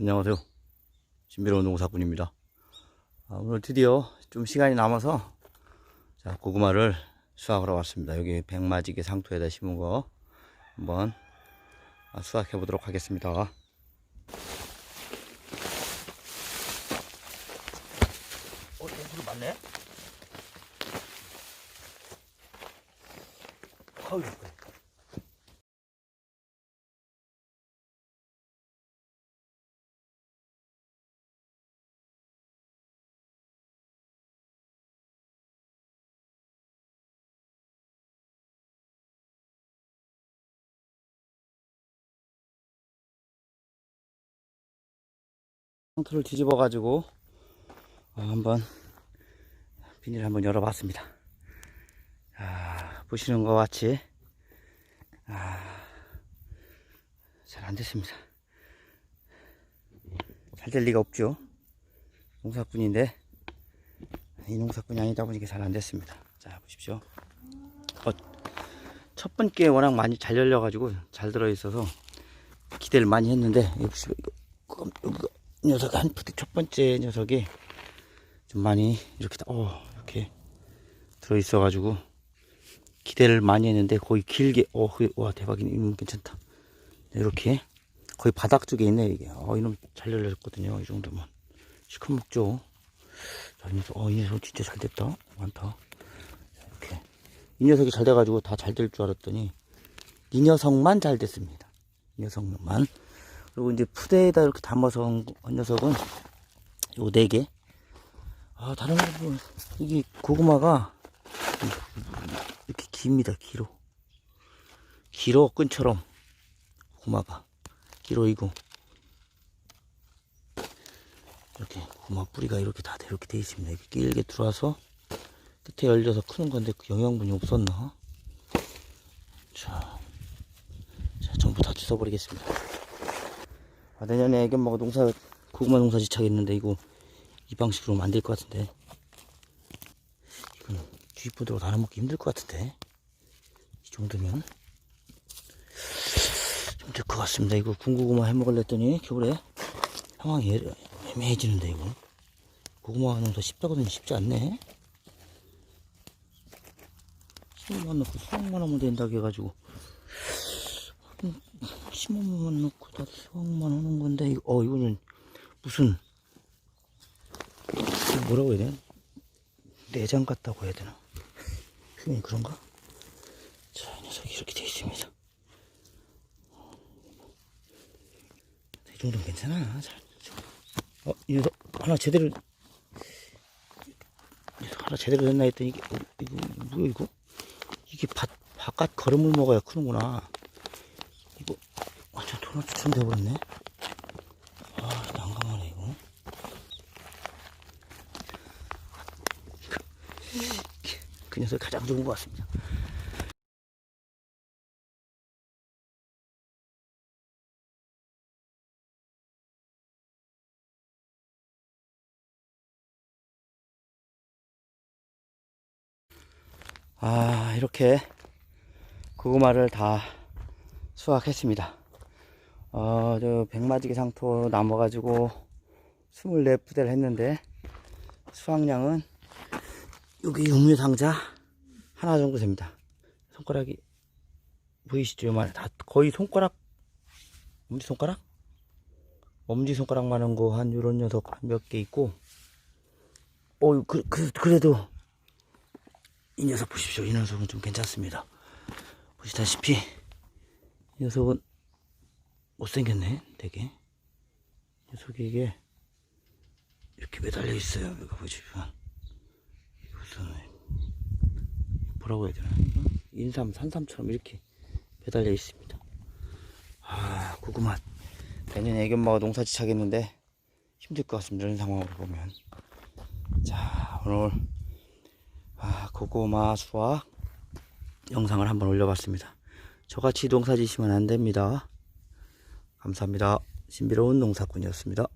안녕하세요. 신비로운 농사꾼입니다. 아, 오늘 드디어 좀 시간이 남아서 자, 고구마를 수확하러 왔습니다. 여기 백마지개 상토에다 심은 거 한번 아, 수확해 보도록 하겠습니다. 어, 공수를 맞네? 아유, 상토를 뒤집어 가지고 어, 한번 비닐을 한번 열어봤습니다. 아, 보시는 것 같이 아, 잘 안 됐습니다. 잘 될 리가 없죠. 농사꾼인데 이 농사꾼이 아니다 보니까 잘 안 됐습니다. 자 보십시오. 어, 첫 번째 워낙 많이 잘 열려 가지고 잘 들어 있어서 기대를 많이 했는데 이거 보십시오. 이거, 이거, 이 녀석 한 푸트 첫 번째 녀석이 좀 많이 이렇게 다- 어 이렇게 들어 있어 가지고 기대를 많이 했는데 거의 길게 어와 대박이네. 이놈 괜찮다. 이렇게 거의 바닥 쪽에 있네 이게. 어 이놈 잘 열렸거든요 이 정도면. 시커 먹죠? 자 이 녀석 어이 녀석 진짜 잘 됐다. 많다. 자, 이렇게. 이 녀석이 잘 돼가지고 다 잘 될 줄 알았더니 이 녀석만 잘 됐습니다. 이 녀석만 그리고 이제 푸대에다 이렇게 담아서 한, 거- 한 녀석은 요 네 개. 아, 다른 거, 뭐, 이게 고구마가 이렇게 깁니다, 길어. 길어, 끈처럼. 고구마가. 길어, 이거. 이렇게 고구마 뿌리가 이렇게 다 이렇게 돼 있습니다. 이렇게 길게 들어와서 끝에 열려서 크는 건데 그 영양분이 없었나? 자, 자 전부 다 주워버리겠습니다. 아, 내년에 애견마가 농사 고구마 농사 지차겠는데 이거 이 방식으로는 안될것 같은데. 이건 주입부대로 나눠 먹기 힘들 것 같은데. 이 정도면. 힘들 것 같습니다. 이거 군고구마 해먹으려 했더니 겨울에 상황이 애- 애매해지는데 이거. 고구마 농사 쉽다고는 쉽지 않네. 수확만 넣고 수확만 하면 된다고 해가지고 심어만 넣고 다 수확만 하는 건데. 어 이거는 무슨 뭐라고 해야 되나? 내장 같다고 해야 되나? 표현이 그런가? 자이 녀석이 이렇게 되어 있습니다. 이 정도면 괜찮아. 잘. 어, 이 녀석 하나 제대로 이 녀석 하나 제대로 됐나 했더니 이게 어, 이거 뭐야 이거? 이게 밭 바깥 걸음을 먹어야 크는구나 완전 도넛처럼 돼버렸네. 아, 난감하네, 이거. 그 녀석이 가장 좋은 것 같습니다. 아, 이렇게 고구마를 다 수확했습니다. 어, 저 백마지기 상토 남아가지고 24부대를 했는데 수확량은 여기 육류 상자 하나 정도 됩니다. 손가락이 보이시죠? 요만 다 거의 손가락 엄지 손가락? 엄지 손가락만 한 거 한 요런 녀석 몇 개 있고 어, 그, 그, 그래도 이 녀석 보십시오. 이 녀석은 좀 괜찮습니다. 보시다시피 이 녀석은 못생겼네, 되게. 녀석이 이게 이렇게 매달려 있어요. 이거 보시면. 무슨, 뭐라고 해야 되나? 인삼, 산삼처럼 이렇게 매달려 있습니다. 아, 고구마. 내년에 애견마가 농사지 차겠는데 힘들 것 같습니다. 이런 상황으로 보면. 자, 오늘, 아, 고구마 수확 영상을 한번 올려봤습니다. 저같이 농사 지시면 안 됩니다. 감사합니다. 신비로운 농사꾼이었습니다.